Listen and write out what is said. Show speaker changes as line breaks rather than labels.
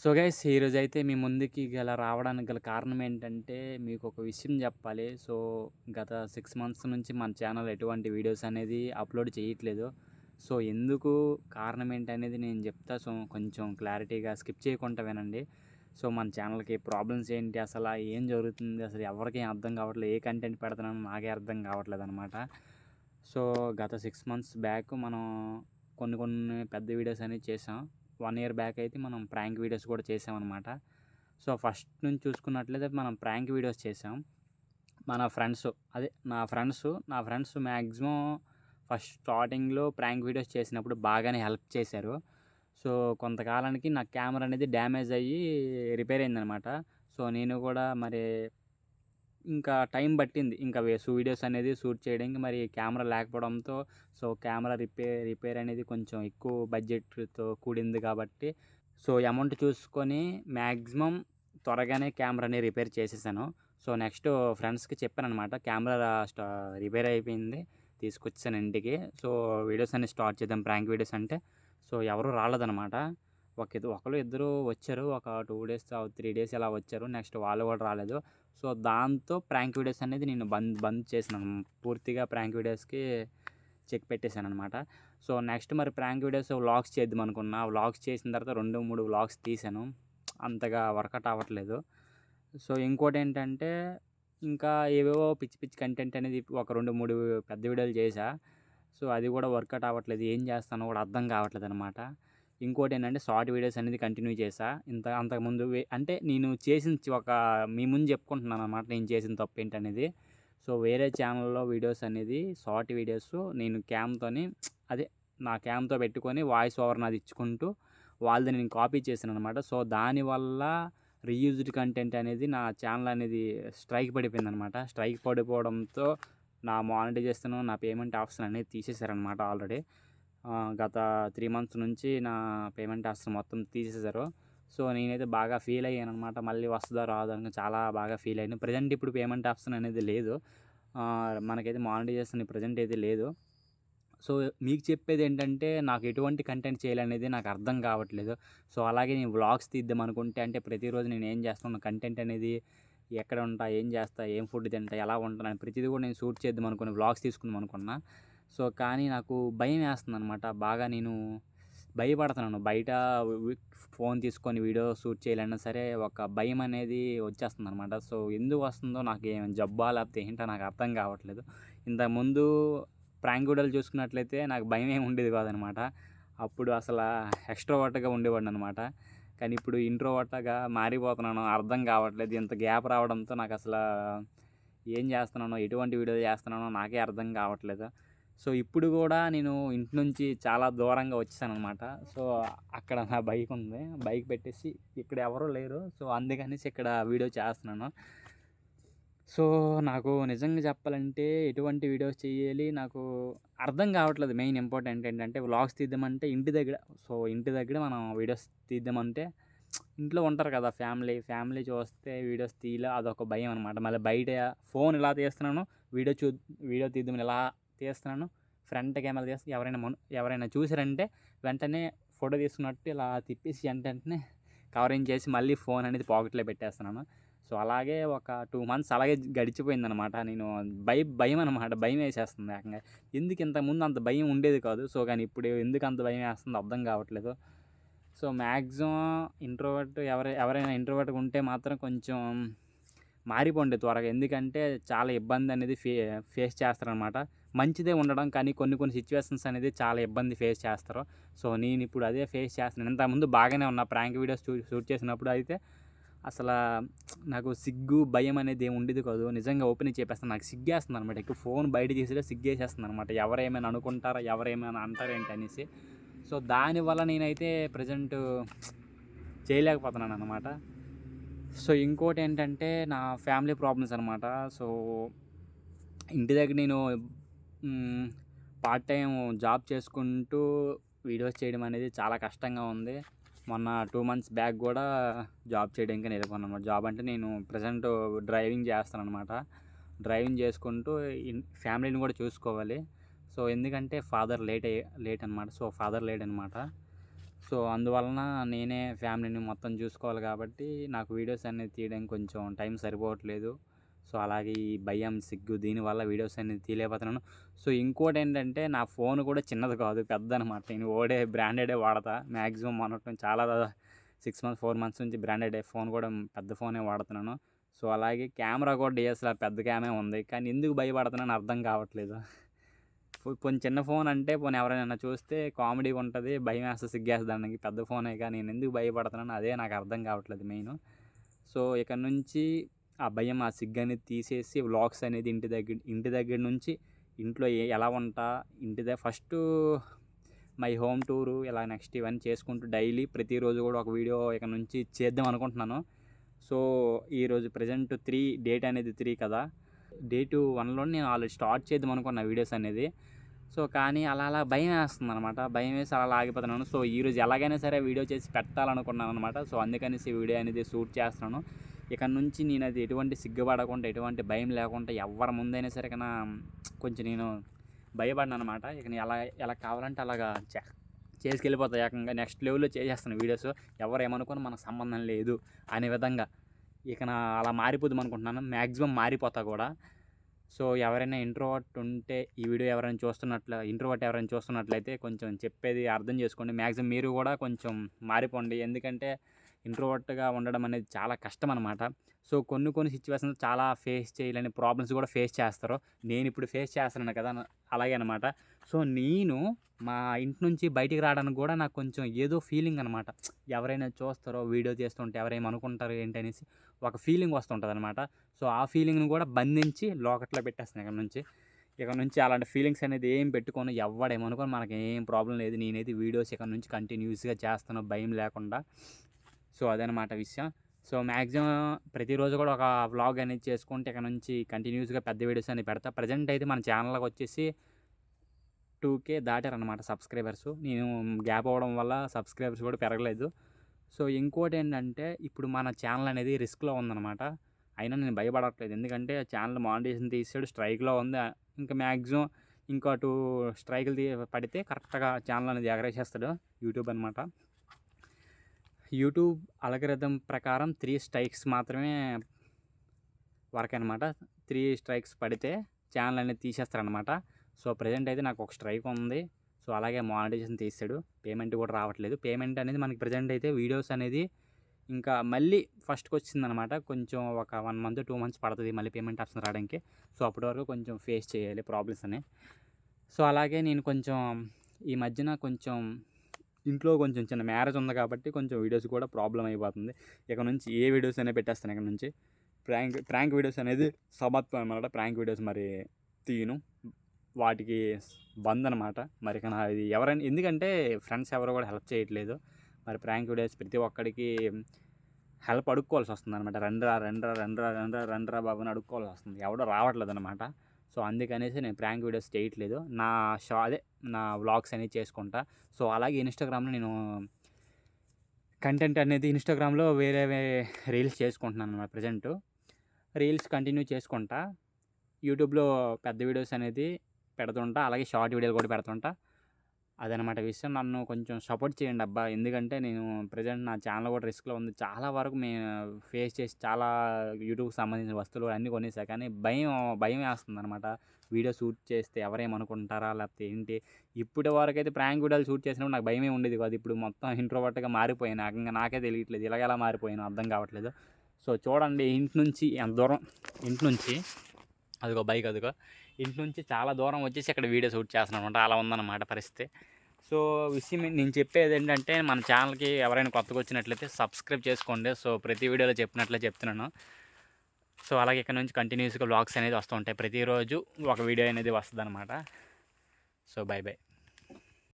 So guys ఈరోజు అయితే మీ ముందుకి గల రావడానికి గల కారణం ఏంటంటే మీకు ఒక విషయం చెప్పాలి. సో గత సిక్స్ మంత్స్ నుంచి మన ఛానల్ ఎటువంటి వీడియోస్ అనేది అప్లోడ్ చేయట్లేదు. సో ఎందుకు కారణం ఏంటనేది నేను చెప్తా. సో కొంచెం క్లారిటీగా స్కిప్ చేయకుండా వినండి. సో మన ఛానల్కి ప్రాబ్లమ్స్ ఏంటి అసలు ఏం జరుగుతుంది అసలు ఎవరికి అర్థం కావట్లేదు ఏ కంటెంట్ పెడుతున్నానో నాకే అర్థం కావట్లేదు అనమాట సో గత సిక్స్ మంత్స్ బ్యాక్ మనం కొన్ని కొన్ని పెద్ద వీడియోస్ అనేవి చేసాం వన్ ఇయర్ బ్యాక్ అయితే మనం ప్రాంక్ వీడియోస్ కూడా చేసామన్నమాట. సో ఫస్ట్ నుంచి చూసుకున్నట్లయితే మనం ప్రాంక్ వీడియోస్ చేసాం. మన ఫ్రెండ్స్ అదే నా ఫ్రెండ్స్ నా ఫ్రెండ్స్ మ్యాక్సిమం ఫస్ట్ స్టార్టింగ్లో ప్రాంక్ వీడియోస్ చేసినప్పుడు బాగానే హెల్ప్ చేశారు. సో కొంతకాలానికి నా కెమెరా అనేది డ్యామేజ్ అయ్యి రిపేర్ అయిందనమాట సో నేను కూడా మరి ఇంకా టైం పట్టింది. ఇంకా వేసు వీడియోస్ అనేది షూట్ చేయడానికి మరి కెమెరా లేకపోవడంతో సో కెమెరా రిపేర్ రిపేర్ అనేది కొంచెం ఎక్కువ బడ్జెట్తో కూడింది కాబట్టి సో అమౌంట్ చూసుకొని మ్యాక్సిమం త్వరగానే కెమెరాని రిపేర్ చేసేసాను. సో నెక్స్ట్ ఫ్రెండ్స్కి చెప్పాను అనమాట కెమెరా స్టా రిపేర్ అయిపోయింది తీసుకొచ్చాను ఇంటికి. సో వీడియోస్ అన్ని స్టార్ట్ చేద్దాం ప్రాంక్ వీడియోస్ అంటే. సో ఎవరు రాలేదనమాట ఒక ఇద్దరు ఒకరు ఇద్దరు వచ్చారు ఒక టూ డేస్ త్రీ డేస్ ఇలా వచ్చారు. నెక్స్ట్ వాళ్ళు కూడా రాలేదు. సో దాంతో ప్రాంక్ వీడియోస్ అనేది నేను బంద్ బంద్ చేసినాను. పూర్తిగా ప్రాంక్ వీడియోస్కి చెక్ పెట్టేశాను అనమాట సో నెక్స్ట్ మరి ప్రాంక్ వీడియోస్ వ్లాగ్స్ చేద్దాం అనుకున్నా. వ్లాగ్స్ చేసిన తర్వాత రెండు మూడు వ్లాగ్స్ తీసాను అంతగా వర్కౌట్ అవ్వట్లేదు. సో ఇంకోటి ఏంటంటే ఇంకా ఏవేవో పిచ్చి పిచ్చి కంటెంట్ అనేది ఒక రెండు మూడు పెద్ద వీడియోలు చేశా. సో అది కూడా వర్కౌట్ అవ్వట్లేదు. ఏం చేస్తానో కూడా అర్థం కావట్లేదు అనమాట ఇంకోటి ఏంటంటే షార్ట్ వీడియోస్ అనేది కంటిన్యూ చేసా ఇంత అంతకుముందు అంటే నేను చేసిన ఒక మీ ముందు చెప్పుకుంటున్నాను అనమాట నేను చేసిన తప్పు ఏంటనేది. సో వేరే ఛానల్లో వీడియోస్ అనేది షార్ట్ వీడియోస్ నేను క్యామ్తోని అదే నా క్యామ్తో పెట్టుకొని వాయిస్ ఓవర్ నాది ఇచ్చుకుంటూ వాళ్ళది నేను కాపీ చేశాను అనమాట సో దానివల్ల రీయూజ్డ్ కంటెంట్ అనేది నా ఛానల్ అనేది స్ట్రైక్ పడిపోయింది అనమాట స్ట్రైక్ పడిపోవడంతో నా మానిటైజేషన్ నా పేమెంట్ ఆప్షన్ అనేది తీసేశారనమాట ఆల్రెడీ. గత త్రీ మంత్స్ నుంచి నా పేమెంట్ ఆప్షన్ మొత్తం తీసేశారు. సో నేనైతే బాగా ఫీల్ అయ్యాను అనమాట మళ్ళీ వస్తుందో రాదో అని చాలా బాగా ఫీల్ అయ్యాను. ప్రజెంట్ ఇప్పుడు పేమెంట్ ఆప్షన్ అనేది లేదు. మనకైతే మానిటైజేషన్ ప్రజెంట్ అయితే లేదు. సో మీకు చెప్పేది ఏంటంటే నాకు ఎటువంటి కంటెంట్ చేయాలనేది నాకు అర్థం కావట్లేదు. సో అలాగే నేను వ్లాగ్స్ తీద్దాం అనుకుంటే అంటే ప్రతిరోజు నేను ఏం చేస్తాను కంటెంట్ అనేది ఎక్కడ ఉంటా ఏం చేస్తా ఏం ఫుడ్ తింటా ఎలా ఉంటాను అని ప్రతిదీ కూడా నేను షూట్ చేద్దాం అనుకుని వ్లాగ్స్ తీసుకుందాం అనుకున్నా. సో కానీ నాకు భయం వేస్తుంది అనమాట బాగా నేను భయపడుతున్నాను. బయట ఫోన్ తీసుకొని వీడియో షూట్ చేయాలన్నా సరే ఒక భయం అనేది వచ్చేస్తుంది అనమాట సో ఎందుకు వస్తుందో నాకు ఏం జబ్బా లేకపోతే ఏంటో నాకు అర్థం కావట్లేదు. ఇంతకుముందు ప్రాంక్ వీడియోలు చూసుకున్నట్లయితే నాకు భయం ఏమి ఉండేది కాదనమాట అప్పుడు అసలు ఎక్స్ట్రోవర్ట్గా ఉండేవాడిని అనమాట కానీ ఇప్పుడు ఇంట్రోవర్ట్గా మారిపోతున్నాను. అర్థం కావట్లేదు. ఇంత గ్యాప్ రావడంతో నాకు అసలు ఏం చేస్తున్నానో ఎటువంటి వీడియోలు చేస్తున్నానో నాకే అర్థం కావట్లేదు. సో ఇప్పుడు కూడా నేను ఇంటి నుంచి చాలా దూరంగా వచ్చేసాను అనమాట సో అక్కడ నా బైక్ ఉంది. బైక్ పెట్టేసి ఇక్కడ ఎవరు లేరు. సో అందుకనేసి ఇక్కడ వీడియో చేస్తున్నాను. సో నాకు నిజంగా చెప్పాలంటే ఎటువంటి వీడియోస్ చేయాలి నాకు అర్థం కావట్లేదు. మెయిన్ ఇంపార్టెంట్ ఏంటంటే వ్లాగ్స్ తీద్దామంటే ఇంటి దగ్గర సో ఇంటి దగ్గర మనం వీడియోస్ తీద్దామంటే ఇంట్లో ఉంటారు కదా ఫ్యామిలీ. ఫ్యామిలీ చూస్తే వీడియోస్ తీయలే. అదొక భయం అనమాట మళ్ళీ బయట ఫోన్ ఇలా తీస్తున్నాను. వీడియో చూ వీడియో తీద్దామని ఇలా తీస్తున్నాను. ఫ్రంట్ కెమెరా తీసి ఎవరైనా మన ఎవరైనా చూసారంటే వెంటనే ఫోటో తీసుకున్నట్టు ఇలా తిప్పేసి వెంటనే కవరింగ్ చేసి మళ్ళీ ఫోన్ అనేది పాకెట్లో పెట్టేస్తున్నాను. సో అలాగే ఒక టూ మంత్స్ అలాగే గడిచిపోయిందనమాట నేను భయ భయం అనమాట భయం వేసేస్తుంది ఏకంగా. ఎందుకు ఇంతకుముందు అంత భయం ఉండేది కాదు. సో కానీ ఇప్పుడు ఎందుకు అంత భయం వేస్తుంది అర్థం కావట్లేదు. సో మ్యాక్సిమం ఇంట్రోవర్ట్ ఎవరై ఎవరైనా ఇంట్రోవర్ట్గా ఉంటే మాత్రం కొంచెం మారిపోండి త్వరగా. ఎందుకంటే చాలా ఇబ్బంది అనేది ఫే ఫేస్ చేస్తారనమాట. మంచిదే ఉండడం కానీ కొన్ని కొన్ని సిచ్యువేషన్స్ అనేది చాలా ఇబ్బంది ఫేస్ చేస్తారు. సో నేను ఇప్పుడు అదే ఫేస్ చేస్తున్నాను ఇంతకుముందు బాగానే ఉన్నా ప్రాంక్ వీడియోస్ షూట్ చేసినప్పుడు అయితే అసలు నాకు సిగ్గు భయం అనేది ఏమి ఉండేది కాదు. నిజంగా ఓపెన్ చెప్పేస్తాను నాకు సిగ్గేస్తుంది అనమాట ఎక్కువ ఫోన్ బయట చేసేదే సిగ్గేసేస్తుంది అనమాట ఎవరేమైనా అనుకుంటారా ఎవరేమైనా అంటారేంటి అనేసి. సో దానివల్ల నేనైతే ప్రజెంట్ చేయలేకపోతున్నాను అనమాట సో ఇంకోటి ఏంటంటే నా ఫ్యామిలీ ప్రాబ్లమ్స్ అనమాట. సో ఇంటి దగ్గర నేను పార్ట్ టైం జాబ్ చేసుకుంటూ వీడియోస్ చేయడం అనేది చాలా కష్టంగా ఉంది. మొన్న టూ మంత్స్ బ్యాక్ కూడా జాబ్ చేయడానికి నేర్చుకున్నాను అనమాట. జాబ్ అంటే నేను ప్రజెంట్ డ్రైవింగ్ చేస్తాను అనమాట. డ్రైవింగ్ చేసుకుంటూ ఫ్యామిలీని కూడా చూసుకోవాలి. సో ఎందుకంటే ఫాదర్ లేట్ అయ్యే లేట్ అనమాట. సో ఫాదర్ లేట్ అనమాట సో అందువలన నేనే ఫ్యామిలీని మొత్తం చూసుకోవాలి కాబట్టి నాకు వీడియోస్ అనేది తీయడానికి కొంచెం టైం సరిపోవట్లేదు. సో అలాగే ఈ భయం సిగ్గు దీనివల్ల వీడియోస్ అనేది తీయలేకపోతున్నాను. సో ఇంకోటి ఏంటంటే నా ఫోన్ కూడా చిన్నది కాదు పెద్ద అనమాట నేను ఓడే బ్రాండెడే వాడతా. మ్యాక్సిమం మొన్నటి చాలా సిక్స్ మంత్స్ ఫోర్ మంత్స్ నుంచి బ్రాండెడ్ ఫోన్ కూడా పెద్ద ఫోనే వాడుతున్నాను. సో అలాగే కెమెరా కూడా డిఎస్ఆర్ పెద్ద కెమెరా ఉంది. కానీ ఎందుకు భయపడుతున్నాను అర్థం కావట్లేదు. కొంచెం చిన్న ఫోన్ అంటే పోనీ ఎవరైనా చూస్తే కామెడీ ఉంటుంది భయం వేస్తే సిగ్గేస్తుంది దానికి పెద్ద ఫోనే కానీ నేను ఎందుకు భయపడుతున్నాను అదే నాకు అర్థం కావట్లేదు మెయిన్. సో ఇక్కడ నుంచి ఆ భయం ఆ సిగ్గు అనేది తీసేసి వ్లాగ్స్ అనేది ఇంటి దగ్గర ఇంటి దగ్గర నుంచి ఇంట్లో ఎలా ఉంటా ఇంటి దగ్గర ఫస్ట్ మై హోమ్ టూరు ఇలా నెక్స్ట్ ఇవన్నీ చేసుకుంటూ డైలీ ప్రతిరోజు కూడా ఒక వీడియో ఇక్కడ నుంచి చేద్దాం అనుకుంటున్నాను. సో ఈరోజు ప్రజెంట్ త్రీ డేట్ అనేది త్రీ కదా. డే టు వన్లో నేను ఆల్రెడీ స్టార్ట్ చేద్దాం అనుకున్న వీడియోస్ అనేది. సో కానీ అలా అలా భయం వేస్తుంది అనమాట భయం వేసి అలా ఆగిపోతున్నాను సో ఈరోజు ఎలాగైనా సరే వీడియో చేసి పెట్టాలనుకున్నాను అనమాట సో అందుకనేసి వీడియో అనేది షూట్ చేస్తున్నాను. ఇక్కడ నుంచి నేను అది ఎటువంటి సిగ్గుపడకుండా ఎటువంటి భయం లేకుండా ఎవరి ముందైనా సరే కన్నా కొంచెం నేను భయపడినా అనమాట ఇక నేను ఎలా ఎలా కావాలంటే అలాగా చే ఏకంగా. నెక్స్ట్ లెవెల్లో చేసేస్తాను వీడియోస్. ఎవరు ఏమనుకుని మనకు సంబంధం లేదు అనే విధంగా. ఇక నా అలా మారిపోదాం అనుకుంటున్నాను. మ్యాక్సిమం మారిపోతా కూడా. సో ఎవరైనా ఇంట్రోవర్ట్ ఉంటే ఈ వీడియో ఎవరైనా చూస్తున్నట్లు ఇంట్రోవర్ట్ ఎవరైనా చూస్తున్నట్లయితే కొంచెం చెప్పేది అర్థం చేసుకోండి. మ్యాక్సిమం మీరు కూడా కొంచెం మారిపోండి. ఎందుకంటే ఇంట్రోవర్ట్గా ఉండడం అనేది చాలా కష్టం అనమాట సో కొన్ని కొన్ని సిచ్యువేషన్స్ చాలా ఫేస్ చేయలేని ప్రాబ్లమ్స్ కూడా ఫేస్ చేస్తారు. నేను ఇప్పుడు ఫేస్ చేస్తున్నాను కదా అలాగే అనమాట సో నేను మా ఇంటి నుంచి బయటికి రావడానికి కూడా నాకు కొంచెం ఏదో ఫీలింగ్ అనమాట ఎవరైనా చూస్తారో వీడియో చేస్తుంటే ఎవరైనా అనుకుంటారు ఏంటి అనేసి ఒక ఫీలింగ్ వస్తుంటుంది అనమాట సో ఆ ఫీలింగ్ని కూడా బంధించి లోకట్లో పెట్టేస్తాను ఇక్కడ నుంచి. ఇక్కడ నుంచి అలాంటి ఫీలింగ్స్ అనేది ఏం పెట్టుకోను ఎవడేమనుకొని మనకి ఏం ప్రాబ్లం లేదు. నేనైతే వీడియోస్ ఇక్కడ నుంచి కంటిన్యూస్గా చేస్తాను భయం లేకుండా. సో అదనమాట విషయం. సో మ్యాక్సిమం ప్రతిరోజు కూడా ఒక వ్లాగ్ అనేది చేసుకుంటే ఇక్కడ నుంచి కంటిన్యూస్గా పెద్ద వీడియోస్ అనేది పెడతా. ప్రజెంట్ అయితే మన ఛానల్కి వచ్చేసి టూ కే దాటారనమాట సబ్స్క్రైబర్స్. నేను గ్యాప్ అవ్వడం వల్ల సబ్స్క్రైబర్స్ కూడా పెరగలేదు. సో ఇంకోటి ఏంటంటే ఇప్పుడు మన ఛానల్ అనేది రిస్క్లో ఉందన్నమాట. అయినా నేను భయపడట్లేదు. ఎందుకంటే ఛానల్ మానిటేషన్ తీసాడు స్ట్రైక్లో ఉంది. ఇంకా మ్యాక్సిమం ఇంకా టూ స్ట్రైకులు తీ పడితే కరెక్ట్గా ఛానల్ అనేది ఎగరేసేస్తాడు యూట్యూబ్ అనమాట యూట్యూబ్ అలగరిథం ప్రకారం త్రీ స్ట్రైక్స్ మాత్రమే వర్క్ అనమాట త్రీ స్ట్రైక్స్ పడితే ఛానల్ అనేది తీసేస్తారనమాట సో ప్రజెంట్ అయితే నాకు ఒక స్ట్రైక్ ఉంది. సో అలాగే మానిటైజేషన్ తీసాడు పేమెంట్ కూడా రావట్లేదు. పేమెంట్ అనేది మనకి ప్రజెంట్ అయితే వీడియోస్ అనేది ఇంకా మళ్ళీ ఫస్ట్కి వచ్చిందనమాట. కొంచెం ఒక వన్ మంత్ టూ మంత్స్ పడుతుంది మళ్ళీ పేమెంట్ ఆప్షన్ రావడానికి. సో అప్పటి వరకు కొంచెం ఫేస్ చేయాలి ప్రాబ్లమ్స్ అని. సో అలాగే నేను కొంచెం ఈ మధ్యన కొంచెం ఇంట్లో కొంచెం చిన్న మ్యారేజ్ ఉంది కాబట్టి కొంచెం వీడియోస్ కూడా ప్రాబ్లం అయిపోతుంది. ఇక నుంచి ఏ వీడియోస్ అయినా పెట్టేస్తాను ఇక్కడ నుంచి. ప్రాంక్ ప్రాంక్ వీడియోస్ అనేది సమత్వం అనమాట. ప్రాంక్ వీడియోస్ మరి తీయను. వాటికి బంద్ అనమాట మరి ఇక ఇది ఎవరైనా ఎందుకంటే ఫ్రెండ్స్ ఎవరు కూడా హెల్ప్ చేయట్లేదు. మరి ప్రాంక్ వీడియోస్ ప్రతి ఒక్కడికి హెల్ప్ అడుక్కోవాల్సి వస్తుంది అనమాట రండ్రా రండ్రా రండ్రా రండ్రా రండ్రా బాబు అని అడుక్కోవాల్సి వస్తుంది. ఎవడో రావట్లేదు అనమాట సో అందుకనేసి నేను ప్రాంక్ వీడియోస్ చేయట్లేదు. నా షా అదే నా వ్లాగ్స్ అనేవి చేసుకుంటా. సో అలాగే ఇన్స్టాగ్రామ్లో నేను కంటెంట్ అనేది ఇన్స్టాగ్రామ్లో వేరే వేరే రీల్స్ చేసుకుంటున్నాను అనమాట ప్రజెంట్. రీల్స్ కంటిన్యూ చేసుకుంటా. యూట్యూబ్లో పెద్ద వీడియోస్ అనేది పెడుతుంటా. అలాగే షార్ట్ వీడియోలు కూడా పెడుతుంటా. అదనమాట విషయం. నన్ను కొంచెం సపోర్ట్ చేయండి అబ్బా. ఎందుకంటే నేను ప్రజెంట్ నా ఛానల్ కూడా రిస్క్లో ఉంది. చాలా వరకు మేము ఫేస్ చేసి చాలా యూట్యూబ్కి సంబంధించిన వస్తువులు అన్నీ కొనేసా. కానీ భయం భయం వేస్తుంది అనమాట వీడియో షూట్ చేస్తే ఎవరేమనుకుంటారా? లేకపోతే ఏంటి? ఇప్పటి వరకు అయితే ప్రాంక్ వీడియోలు షూట్ చేసినప్పుడు నాకు భయమే ఉండేది కాదు. ఇప్పుడు మొత్తం ఇంట్రోవర్ట్గా మారిపోయాను. ఇంకా నాకే తెలియట్లేదు. ఇలాగ ఎలా మారిపోయాను అర్థం కావట్లేదు. సో చూడండి. ఇంటి నుంచి ఎంత దూరం? ఇంటి నుంచి. అదిగో బైక్ అదిగో. ఇంటి నుంచి చాలా దూరం వచ్చేసి అక్కడ వీడియో షూట్ చేస్తున్నాను అనమాట అలా ఉందన్నమాట పరిస్థితి. సో విషయం నేను చెప్పేది ఏంటంటే మన ఛానల్కి ఎవరైనా కొత్తగా వచ్చినట్లయితే సబ్స్క్రైబ్ చేసుకోండి. సో ప్రతి వీడియోలో చెప్పినట్లే చెప్తున్నాను. సో అలాగే ఇక్కడ నుంచి కంటిన్యూస్గా బ్లాగ్స్ అనేది వస్తూ ఉంటాయి ప్రతిరోజు. ఒక వీడియో అనేది వస్తుంది అనమాట సో బై బై